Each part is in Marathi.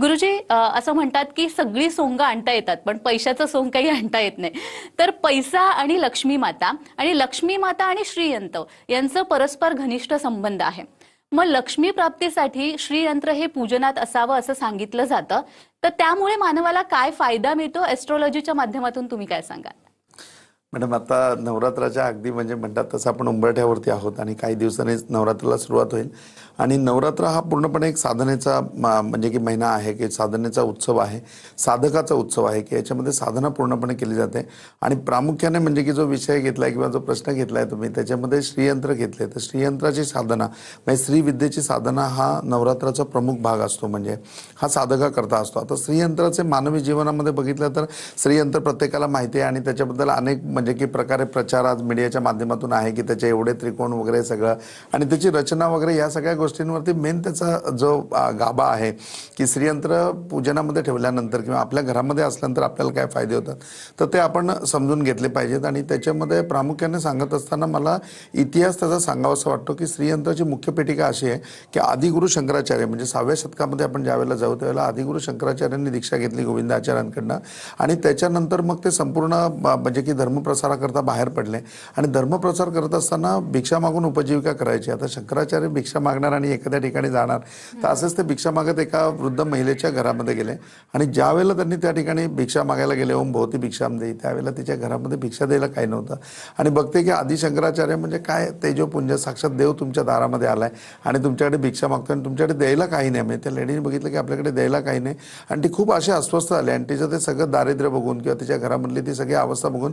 गुरुजी असं म्हणतात की सगळी सोंग आणता येतात पण पैशाचं सोंग काही आणता येत नाही. तर पैसा आणि लक्ष्मी माता आणि लक्ष्मी माता आणि श्रीयंत्र यांचं परस्पर घनिष्ठ संबंध आहे. मग लक्ष्मी प्राप्तीसाठी श्रीयंत्र हे पूजनात असावं असं सांगितलं जातं. तर त्यामुळे मानवाला काय फायदा मिळतो? एस्ट्रॉलॉजीच्या माध्यमातून तुम्ही काय सांगाल? मॅडम आता नवरात्राच्या अगदी म्हणजे म्हणतात तसं आपण उंबरठ्यावरती आहोत आणि काही दिवसांनी नवरात्राला सुरुवात होईल. आणि नवरात्र हा पूर्णपणे एक साधनेचा म्हणजे की महिना आहे की साधनेचा उत्सव आहे साधकाचा उत्सव आहे की याच्यामध्ये साधना पूर्णपणे केली जाते. आणि प्रामुख्याने म्हणजे की जो विषय घेतलाय किंवा जो प्रश्न घेतला आहे तुम्ही त्याच्यामध्ये श्रीयंत्र घेतले तर श्रीयंत्राची साधना म्हणजे श्रीविद्येची साधना हा नवरात्राचा प्रमुख भाग असतो म्हणजे हा साधका करता असतो. आता श्रीयंत्राचे मानवी जीवनामध्ये बघितलं तर श्रीयंत्र प्रत्येकाला माहिती आहे आणि त्याच्याबद्दल अनेक म्हणजे की प्रकारे प्रचार आज मीडियाच्या माध्यमातून आहे की त्याचे एवढे त्रिकोण वगैरे सगळं. आणि त्याची रचना वगैरे या सगळ्या गोष्टींवरती मेन त्याचा जो गाभा आहे की श्रीयंत्र पूजनामध्ये ठेवल्यानंतर किंवा आपल्या घरामध्ये असल्यानंतर आपल्याला काय फायदे होतात तर ते आपण समजून घेतले पाहिजेत. आणि त्याच्यामध्ये प्रामुख्याने सांगत असताना मला इतिहास त्याचा सांगावासा वाटतो की श्रीयंत्राची मुख्य पेटिका अशी आहे की आदिगुरु शंकराचार्य म्हणजे सहाव्या शतकामध्ये आपण ज्यावेळेला जाऊ त्यावेळेला आदिगुरु शंकराचार्यांनी दीक्षा घेतली गोविंदाचार्यांकडनं आणि त्याच्यानंतर मग ते संपूर्ण म्हणजे की धर्मप्रसाराकरता बाहेर पडले आणि धर्मप्रसार करत असताना भिक्षा मागून उपजीविका करायची. आता शंकराचार्य भिक्षा मागणार आणि एखाद्या ठिकाणी जाणार तर असंच ते भिक्षा मागत एका वृद्ध महिलेच्या घरामध्ये गेले. आणि ज्या वेळेला त्यांनी त्या ठिकाणी भिक्षा मागायला गेले ओम भोवती भिक्षाम देई त्यावेळेला तिच्या घरामध्ये भिक्षा द्यायला काही नव्हतं. आणि बघते की आधी शंकराचार्य म्हणजे काय तेजोपुंज साक्षात देव तुमच्या दारामध्ये आलाय आणि तुमच्याकडे भिक्षा मागतो आणि तुमच्याकडे द्यायला काही नाही. म्हणजे त्या लेडीने बघितलं की आपल्याकडे द्यायला काही नाही. आणि ती खूप असे अस्वस्थ झाले आणि तिचं ते सगळं दारिद्र्य बघून किंवा तिच्या घरामधली ती सगळी अवस्था बघून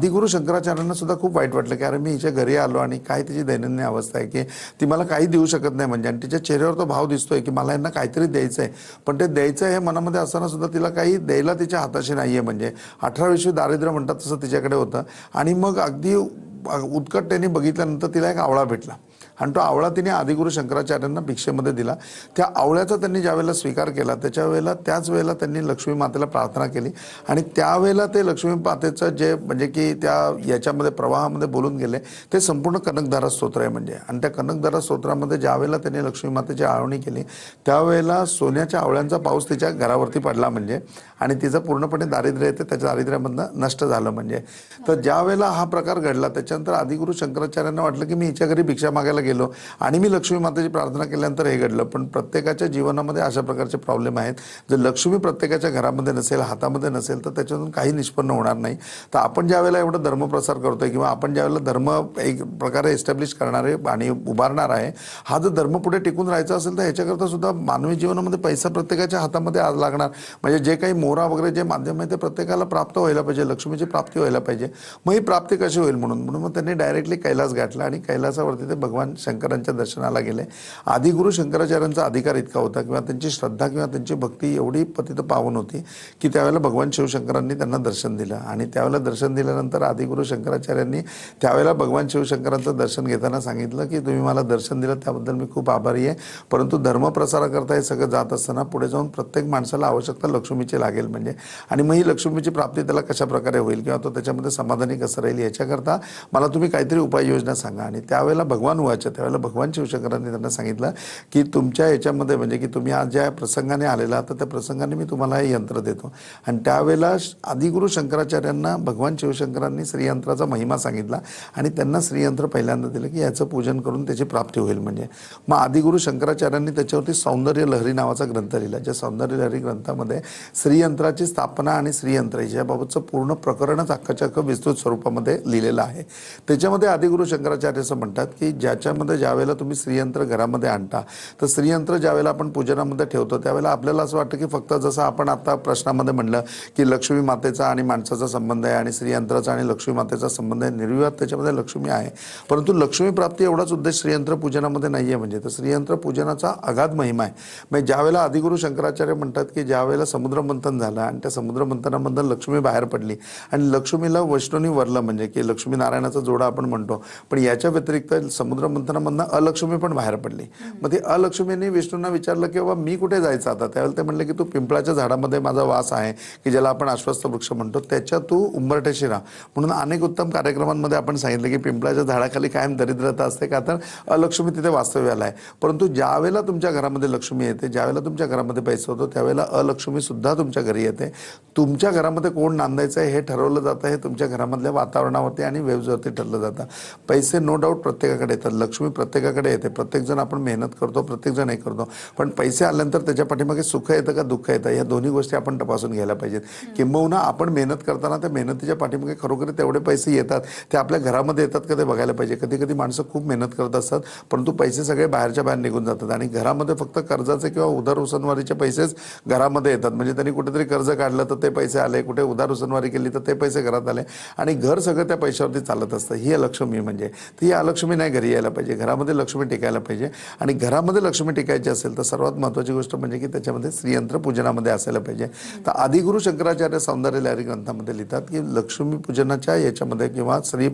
आदिगुरु शंकराचार्यांना सुद्धा खूप वाईट वाटलं की अरे मी हिच्या घरी आलो आणि काय तिची दैनंदिन अवस्था आहे की ती मला काही देऊ शकत नाही म्हणजे. आणि तिच्या चेहऱ्यावर तो भाव दिसतोय की मला यांना काहीतरी द्यायचं आहे पण ते द्यायचं आहे हे मनामध्ये असताना सुद्धा तिला काही द्यायला तिच्या हाताशी नाही आहे म्हणजे. अठरा विश्व दारिद्र्य म्हणतात तसं तिच्याकडे होतं. आणि मग अगदी उत्कट त्यांनी बघितल्यानंतर तिला एक आवळा भेटला. आणि तो आवळा तिने आदिगुरु शंकराचार्यांना भिक्षेमध्ये दिला. त्या आवळ्याचा त्यांनी ज्या वेळेला स्वीकार केला त्याच्या वेळेला त्याच वेळेला त्यांनी लक्ष्मी मातेला प्रार्थना केली. आणि त्यावेळेला ते लक्ष्मी मातेचं जे म्हणजे की त्या याच्यामध्ये प्रवाहामध्ये बोलून गेले ते संपूर्ण कनकधारा स्तोत्र आहे म्हणजे. आणि त्या कनकधारा स्तोत्रामध्ये ज्यावेळेला त्यांनी लक्ष्मी मातेची आळवणी केली त्यावेळेला सोन्याच्या आवळ्यांचा पाऊस तिच्या घरावरती पडला म्हणजे. आणि तिचं पूर्णपणे दारिद्र्य येते त्याच्या दारिद्र्यामधनं नष्ट झालं म्हणजे. तर ज्या वेळेला हा प्रकार घडला त्याच्यानंतर आदिगुरु शंकराचार्यांना वाटलं की मी हिच्या घरी भिक्षा मागायला गेलो आणि मी लक्ष्मी मातेची प्रार्थना केल्यानंतर हे घडलं. पण प्रत्येकाच्या जीवनामध्ये अशा प्रकारचे प्रॉब्लेम आहेत. जर लक्ष्मी प्रत्येकाच्या घरामध्ये नसेल हातामध्ये नसेल तर त्याच्यातून काही निष्पन्न होणार नाही. तर आपण ज्या वेळेला एवढं धर्मप्रसार करतोय किंवा आपण ज्या वेळेला धर्म एक प्रकारे एस्टॅब्लिश करणार आहे आणि उभारणार आहे हा जर धर्म पुढे टिकून राहायचा असेल तर ह्याच्याकरता सुद्धा मानवी जीवनामध्ये पैसा प्रत्येकाच्या हातामध्ये आज लागणार. म्हणजे जे काही मोरा वगैरे जे माध्यम आहे ते प्रत्येकाला प्राप्त व्हायला पाहिजे लक्ष्मीची प्राप्ती व्हायला पाहिजे. मग ही प्राप्ती कशी होईल म्हणून? म्हणून मग त्यांनी डायरेक्टली कैलास गाठला आणि कैलासावरती ते भगवान शंकरांच्या दर्शनाला गेले. आदिगुरु शंकराचार्यांचा अधिकार इतका होता किंवा त्यांची श्रद्धा किंवा त्यांची भक्ती एवढी पतित पावन होती की त्यावेळेला भगवान शिवशंकरांनी त्यांना दर्शन दिलं. आणि त्यावेळेला दर्शन दिल्यानंतर आदिगुरु शंकराचार्यांनी त्यावेळेला भगवान शिवशंकरांचं दर्शन घेताना सांगितलं की तुम्ही मला दर्शन दिलं त्याबद्दल मी खूप आभारी आहे. परंतु धर्मप्रसाराकरता हे सगळं जात असताना पुढे जाऊन प्रत्येक माणसाला आवश्यकता लक्ष्मीची लागेल म्हणजे. आणि मग ही लक्ष्मीची प्राप्ती त्याला कशा प्रकारे होईल किंवा तो त्याच्यामध्ये समाधानी कसं राहील याच्याकरता मला तुम्ही काहीतरी उपाययोजना सांगा. आणि त्यावेळेला भगवान व्हायचं त्यावेळेला भगवान शिवशंकरांनी त्यांना सांगितलं की तुमच्या याच्यामध्ये म्हणजे की तुम्ही आज ज्या प्रसंगाने आलेला तर त्या प्रसंगाने मी तुम्हाला हे यंत्र देतो. आणि त्यावेळेला आदिगुरु शंकराचार्यांना भगवान शिवशंकरांनी श्रीयंत्राचा महिमा सांगितला आणि त्यांना श्रीयंत्र पहिल्यांदा दिलं की याचं पूजन करून त्याची प्राप्ती होईल म्हणजे. मग आदिगुरु शंकराचार्यांनी त्याच्यावरती सौंदर्य लहरी नावाचा ग्रंथ लिहिला ज्या सौंदर्य लहरी ग्रंथामध्ये श्रीयंत्राची स्थापना आणि श्रीयंत्र याच्याबाबतचं पूर्ण प्रकरणच अख्खाच्या अख्खं विस्तृत स्वरूपामध्ये लिहिलेलं आहे. त्याच्यामध्ये आदिगुरु शंकराचार्य असं म्हणतात की ज्या त्याच्यामध्ये ज्यावेळेला तुम्ही श्रीयंत्र घरामध्ये आणता तर श्रीयंत्र ज्यावेळेला आपण पूजनामध्ये ठेवतो त्यावेळेला आपल्याला असं वाटतं की फक्त जसं आपण आता प्रश्नामध्ये म्हणलं की लक्ष्मी मातेचा आणि माणसाचा संबंध आहे आणि श्रीयंत्राचा आणि लक्ष्मी मातेचा संबंध आहे निर्विवाद त्याच्यामध्ये लक्ष्मी आहे. परंतु लक्ष्मी प्राप्ती एवढाच उद्देश श्रीयंत्र पूजनामध्ये नाही आहे म्हणजे तर श्रीयंत्र पूजनाचा अगाध महिमा आहे. म्हणजे ज्यावेळेला आदिगुरु शंकराचार्य म्हणतात की ज्यावेळेला समुद्रमंथन झालं आणि त्या समुद्रमंथनामधून लक्ष्मी बाहेर पडली आणि लक्ष्मीला वैष्णवनी वरलं म्हणजे की लक्ष्मी नारायणाचा जोडा आपण म्हणतो पण याच्या व्यतिरिक्त समुद्र समुद्रमंथन मंथनामधनं अलक्ष्मी पण बाहेर पडली. मग ती अलक्ष्मीने विष्णूंना विचारलं की बाबा मी कुठे जायचं आता? त्यावेळेला ते म्हणले की तू पिंपळाच्या झाडामध्ये माझा वास आहे की ज्याला आपण आश्वस्त वृक्ष म्हणतो त्याच्या तू उंबरठ्याशी राहा म्हणून अनेक उत्तम कार्यक्रमांमध्ये आपण सांगितलं की पिंपळाच्या झाडाखाली कायम दरिद्रता असते का? तर अलक्ष्मी तिथे वास्तव्याला आहे. परंतु ज्यावेळेला तुमच्या घरामध्ये लक्ष्मी येते ज्यावेळेला तुमच्या घरामध्ये पैसे होतो त्यावेळेला अलक्ष्मी सुद्धा तुमच्या घरी येते. तुमच्या घरामध्ये कोण नांदायचं आहे हे ठरवलं जातं हे तुमच्या घरामधल्या वातावरणावरती आणि वेव्हजवरती ठरलं जातं. पैसे नो डाऊट प्रत्येकाकडे येतात. लक्ष्मी प्रत्येकाकडे येते. प्रत्येकजण आपण मेहनत करतो प्रत्येकजण हे करतो. पण पैसे आल्यानंतर त्याच्या पाठीमागे सुख येतं का दुःख येतं? या दोन्ही गोष्टी आपण तपासून घ्यायला पाहिजेत. किंबहुना आपण मेहनत करताना त्या मेहनतीच्या पाठीमागे खरोखर तेवढे पैसे येतात. ते आपल्या घरामध्ये येतात का ते बघायला पाहिजे. कधी कधी माणसं खूप मेहनत करत असतात परंतु पैसे सगळे बाहेरच्या बाहेर निघून जातात. आणि घरामध्ये फक्त कर्जाचे किंवा उधार उसनवारीचे पैसेच घरामध्ये येतात. म्हणजे त्यांनी कुठेतरी कर्ज काढलं तर ते पैसे आले कुठे उधार उसनवारी केली तर ते पैसे घरात आले. आणि घर सगळं त्या पैशावरती चालत असतं. ही अलक्ष्मी म्हणजे. ती अलक्ष्मी नाही घरी यायला पाहिजे घरामध्ये लक्ष्मी टिकायला पाहिजे. आणि घरामध्ये लक्ष्मी टिकायची असेल तर सर्वात महत्त्वाची गोष्ट म्हणजे की त्याच्यामध्ये श्रीयंत्र पूजनामध्ये असायला पाहिजे. तर आदिगुरु शंकराचार्य सौंदर्य लहरी ग्रंथामध्ये लिहितात की लक्ष्मी पूजनाच्या याच्यामध्ये किंवा श्री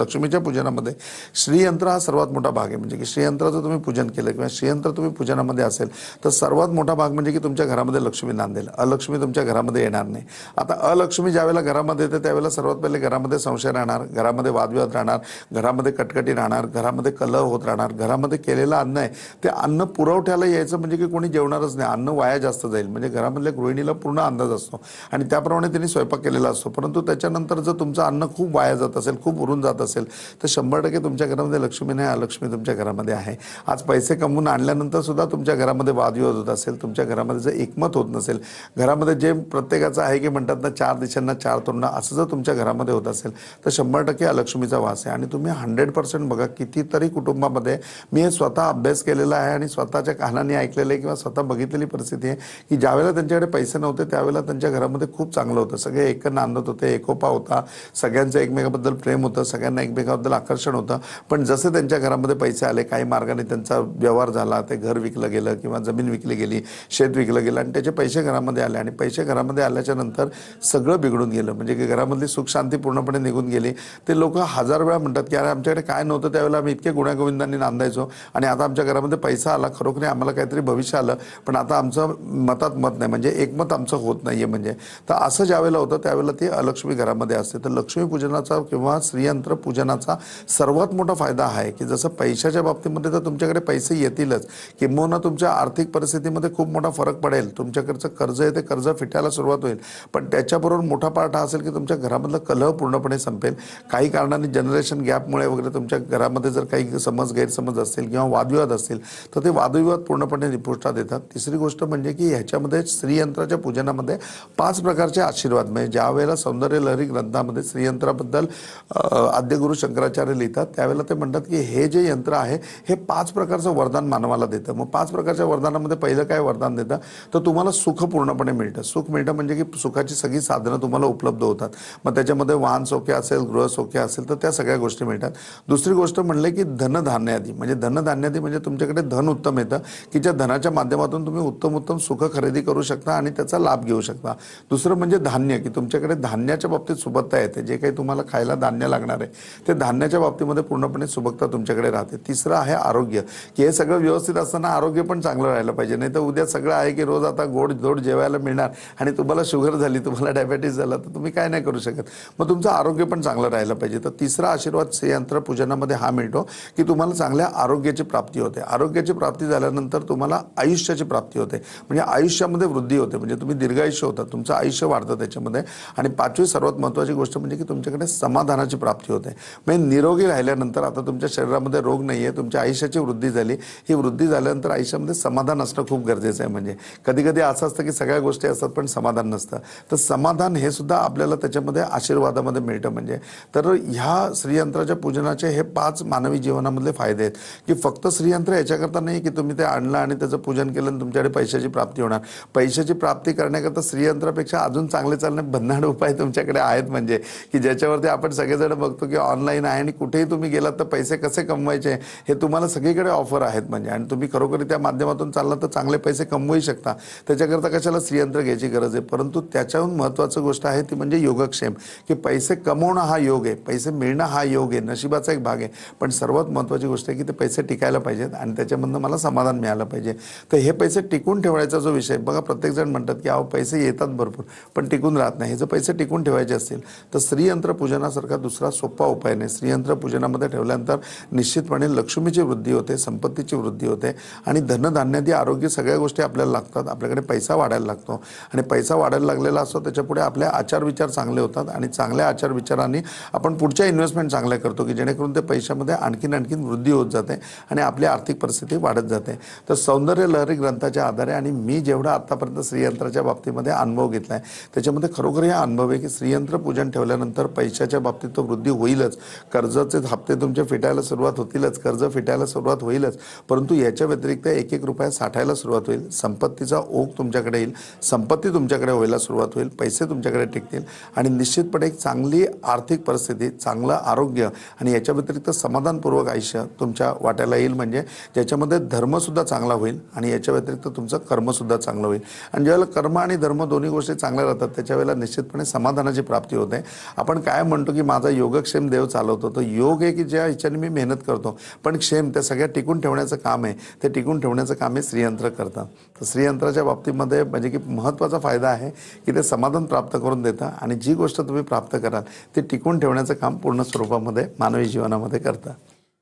लक्ष्मीच्या पूजनामध्ये श्रीयंत्र हा सर्वात मोठा भाग आहे. म्हणजे की श्रीयंत्राचं तुम्ही पूजन केलं किंवा श्रीयंत्र तुम्ही पूजनामध्ये असेल तर सर्वात मोठा भाग म्हणजे की तुमच्या घरामध्ये लक्ष्मी नांदेल. अलक्ष्मी तुमच्या घरामध्ये येणार नाही. आता अलक्ष्मी ज्यावेळेला घरामध्ये येते त्यावेळेला सर्वात पहिले घरामध्ये संशय राहणार घरामध्ये वादविवाद राहणार घरामध्ये कटकटी राहणार घरामध्ये कलह होत राहणार घरामध्ये केलेलं अन्न आहे ते अन्न पुरवठ्याला यायचं म्हणजे की कोणी जेवणारच नाही. अन्न वाया जास्त जाईल. म्हणजे घरामधल्या गृहिणीला पूर्ण अंदाज असतो. आणि त्याप्रमाणे त्यांनी स्वयंपाक केलेला असतो. परंतु त्याच्यानंतर जर तुमचं अन्न खूप वाया जात असेल खूप उरून जात असेल तर शंभर टक्के तुमच्या घरामध्ये लक्ष्मी नाही अलक्ष्मी तुमच्या घरामध्ये आहे. आज पैसे कमवून आणल्यानंतर सुद्धा तुमच्या घरामध्ये वादविवाद होत असेल तुमच्या घरामध्ये जर एकमत होत नसेल घरामध्ये जे प्रत्येकाचं आहे की म्हणतात ना चार दिशांना चार तोंडा असं जर तुमच्या घरामध्ये होत असेल तर शंभर टक्के अलक्ष्मीचा वास आहे. आणि तुम्ही हंड्रेड पर्सेंट बघा किती कितीतरी कुटुंबामध्ये मी हे स्वतः अभ्यास केलेला आहे आणि स्वतःच्या कानाने ऐकलेलं आहे किंवा स्वतः बघितलेली परिस्थिती आहे की ज्यावेळेला त्यांच्याकडे पैसे नव्हते त्यावेळेला त्यांच्या घरामध्ये खूप चांगलं होतं. सगळे एक नांदत होते एकोपा होता सगळ्यांचं एकमेकाबद्दल प्रेम होतं सगळ्यांना एकमेकाबद्दल आकर्षण होतं. पण जसे त्यांच्या घरामध्ये पैसे आले काही मार्गाने त्यांचा व्यवहार झाला ते घर विकलं गेलं किंवा जमीन विकली गेली शेत विकलं गेलं आणि त्याचे पैसे घरामध्ये आले आणि पैसे घरामध्ये आल्याच्यानंतर सगळं बिघडून गेलं. म्हणजे की घरामधली सुख शांती पूर्णपणे निघून गेली. ते लोक हजार वेळा म्हणतात की अरे आमच्याकडे काय नव्हतं त्यावेळेला आम्ही इतके गुण्यागोविंदांनी नांदायचो. आणि आता आमच्या घरामध्ये पैसा आला खरोखर आम्हाला काहीतरी भविष्य आलं पण आता आमचं मतात मत नाही. म्हणजे एकमत आमचं होत नाही आहे म्हणजे. तर असं ज्यावेळेला होतं त्यावेळेला ती अलक्ष्मी घरामध्ये असते. तर लक्ष्मी पूजनाचा किंवा श्रीयंत्र पूजनाचा सर्वात मोठा फायदा आहे की जसं पैशाच्या बाबतीमध्ये तर तुमच्याकडे पैसे येतीलच किंबहुना तुमच्या आर्थिक परिस्थितीमध्ये खूप मोठा फरक पडेल. तुमच्याकडचं कर्ज आहे ते कर्ज फिटायला सुरुवात होईल. पण त्याच्याबरोबर मोठा पार्ट हा असेल की तुमच्या घरामधलं कलह पूर्णपणे संपेल. काही कारणाने जनरेशन गॅपमुळे वगैरे तुमच्या घरामध्ये जर काही समज गैरसमज असतील किंवा वादविवाद असतील तर ते वादविवाद पूर्णपणे निपुष्टात येतात तिसरी गोष्ट म्हणजे की ह्याच्यामध्ये श्रीयंत्राच्या पूजनामध्ये पाच प्रकारचे आशीर्वाद म्हणजे ज्या वेळेला सौंदर्य लहरी ग्रंथामध्ये श्रीयंत्राबद्दल आद्यगुरु शंकराचार्य लिहितात त्यावेळेला ते म्हणतात की हे जे यंत्र आहे हे पाच प्रकारचं वरदान मानवाला देतं. मग पाच प्रकारच्या वरदानामध्ये पहिलं काय वरदान देतं? तर तुम्हाला सुख पूर्णपणे मिळतं. सुख मिळतं म्हणजे की सुखाची सगळी साधनं तुम्हाला उपलब्ध होतात. मग त्याच्यामध्ये वाहन सोखे असेल गृह असेल तर त्या सगळ्या गोष्टी मिळतात. दुसरी गोष्ट म्हणले की धनधान्यादी. म्हणजे धनधान्यादी म्हणजे तुमच्याकडे धन उत्तम येतं की ज्या धनाच्या माध्यमातून तुम्ही उत्तम उत्तम सुख खरेदी करू शकता आणि त्याचा लाभ घेऊ शकता. दुसरं म्हणजे धान्य की तुमच्याकडे धान्याच्या बाबतीत सुबत्ता येते. जे काही तुम्हाला खायला धान्य लागणार आहे ते धान्याच्या बाबतीमध्ये पूर्णपणे सुबकता तुमच्याकडे राहते. तिसरं आहे आरोग्य की हे सगळं व्यवस्थित असताना आरोग्य पण चांगलं राहायला पाहिजे. नाही तर उद्या सगळं आहे की रोज आता गोड गोड जेवायला मिळणार आणि तुम्हाला शुगर झाली तुम्हाला डायबेटीस झाला तर तुम्ही काय नाही करू शकत. मग तुमचं आरोग्य पण चांगलं राहिलं पाहिजे. तर तिसरा आशीर्वाद श्रीयंत्र पूजनामध्ये हा मिळतो. की तुम्हाला चांगल्या आरोग्याची प्राप्ती होते. आरोग्याची प्राप्ती झाल्यानंतर तुम्हाला आयुष्याची प्राप्ती होते. म्हणजे आयुष्यामध्ये वृद्धी होते. म्हणजे तुम्ही दीर्घायुष्य होता. तुमचं आयुष्य वाढतं त्याच्यामध्ये. आणि पाचवी सर्वात महत्त्वाची गोष्ट म्हणजे की तुमच्याकडे समाधानाची प्राप्ती होते. म्हणजे निरोगी राहिल्यानंतर आता तुमच्या शरीरामध्ये रोग नाही आहे तुमच्या आयुष्याची वृद्धी झाली. ही वृद्धी झाल्यानंतर आयुष्यामध्ये समाधान असणं खूप गरजेचं आहे. म्हणजे कधी कधी असं असतं की सगळ्या गोष्टी असतात पण समाधान नसतं. तर समाधान हे सुद्धा आपल्याला त्याच्यामध्ये आशीर्वादामध्ये मिळतं. म्हणजे तर ह्या श्रीयंत्राच्या पूजनाचे हे पाच मानवी जीवनामधले फायदे आहेत. की फक्त श्रीयंत्र याच्याकरता नाही की तुम्ही ते आणलं आणि त्याचं पूजन केलं आणि तुमच्याकडे पैशाची प्राप्ती होणार. पैशाची प्राप्ती करण्याकरता श्रीयंत्रापेक्षा अजून चांगले चालणे भन्नाड उपाय तुमच्याकडे आहेत म्हणजे की ज्याच्यावरती आपण सगळेजण बघतो की ऑनलाईन आहे आणि कुठेही तुम्ही गेलात तर पैसे कसे कमवायचे हे तुम्हाला सगळीकडे ऑफर आहेत म्हणजे. आणि तुम्ही खरोखर त्या माध्यमातून चालला तर चांगले पैसे कमवूही शकता. त्याच्याकरता कशाला श्रीयंत्र घ्यायची गरज आहे? परंतु त्याच्याहून महत्त्वाची गोष्ट आहे ती म्हणजे योगक्षेम. की पैसे कमवणं हा योग आहे. पैसे मिळणं हा योग आहे. नशिबाचा एक भाग आहे. पण सर्वात महत्त्वाची गोष्ट आहे की ते पैसे टिकायला पाहिजेत आणि त्याच्यामधनं मला समाधान मिळालं पाहिजे. तर हे पैसे टिकून ठेवायचा जो विषय बघा प्रत्येकजण म्हणतात की अहो पैसे येतात भरपूर पण टिकून राहत नाही. हे जर पैसे टिकून ठेवायचे असतील तर श्रीयंत्र पूजनासारखा दुसरा सोपा उपाय नाही. स्त्रीयंत्रपूजनामध्ये ठेवल्यानंतर निश्चितपणे लक्ष्मीची वृद्धी होते संपत्तीची वृद्धी होते आणि धनधान्यादी आरोग्य सगळ्या गोष्टी आपल्याला लागतात. आपल्याकडे पैसा वाढायला लागतो आणि पैसा वाढायला लागलेला असतो त्याच्यापुढे आपले आचार विचार चांगले होतात आणि चांगल्या आचार विचारांनी आपण पुढच्या इन्व्हेस्टमेंट चांगल्या करतो की जेणेकरून ते पैशामध्ये आणखीन आणखीन वृद्धी होत जाते आणि आपली आर्थिक परिस्थिती वाढत जाते. तर सौंदर्य लहरी ग्रंथाच्या आधारे आणि मी जेवढा आतापर्यंत श्रीयंत्राच्या बाबतीमध्ये अनुभव घेतला आहे त्याच्यामध्ये खरोखर हा अनुभव आहे की श्रीयंत्र पूजन ठेवल्यानंतर पैशाच्या बाबतीत तो वृद्धी होईलच. कर्जाचे हप्ते तुमचे फिटायला सुरुवात होतीलच कर्ज फिटायला सुरुवात होईलच परंतु याच्या व्यतिरिक्त एक एक रुपया साठायला सुरुवात होईल. संपत्तीचा ओघ तुमच्याकडे येईल संपत्ती तुमच्याकडे व्हायला सुरुवात होईल पैसे तुमच्याकडे टिकतील आणि निश्चितपणे एक चांगली आर्थिक परिस्थिती चांगलं आरोग्य आणि याच्या व्यतिरिक्त समाधान समाधानपूर्वक आयुष्य तुमच्या वाट्याला येईल म्हणजे त्याच्यामध्ये धर्मसुद्धा चांगला होईल आणि याच्या व्यतिरिक्त तुमचं कर्मसुद्धा चांगलं होईल. आणि ज्यावेळेला कर्म आणि धर्म दोन्ही गोष्टी चांगल्या राहतात त्याच्यावेळेला निश्चितपणे समाधानाची प्राप्ती होते. आपण काय म्हणतो की माझा योगक्षेम देव चालवतो तर योग आहे की ज्या ह्याच्याने मी मेहनत करतो पण क्षेम त्या सगळ्या टिकून ठेवण्याचं काम आहे ते टिकून ठेवण्याचं काम हे श्रीयंत्र करतं. तर श्रीयंत्राच्या बाबतीमध्ये म्हणजे की महत्त्वाचा फायदा आहे की ते समाधान प्राप्त करून देतं आणि जी गोष्ट तुम्ही प्राप्त कराल ती टिकून ठेवण्याचं काम पूर्ण स्वरूपामध्ये मानवी जीवनामध्ये करतं.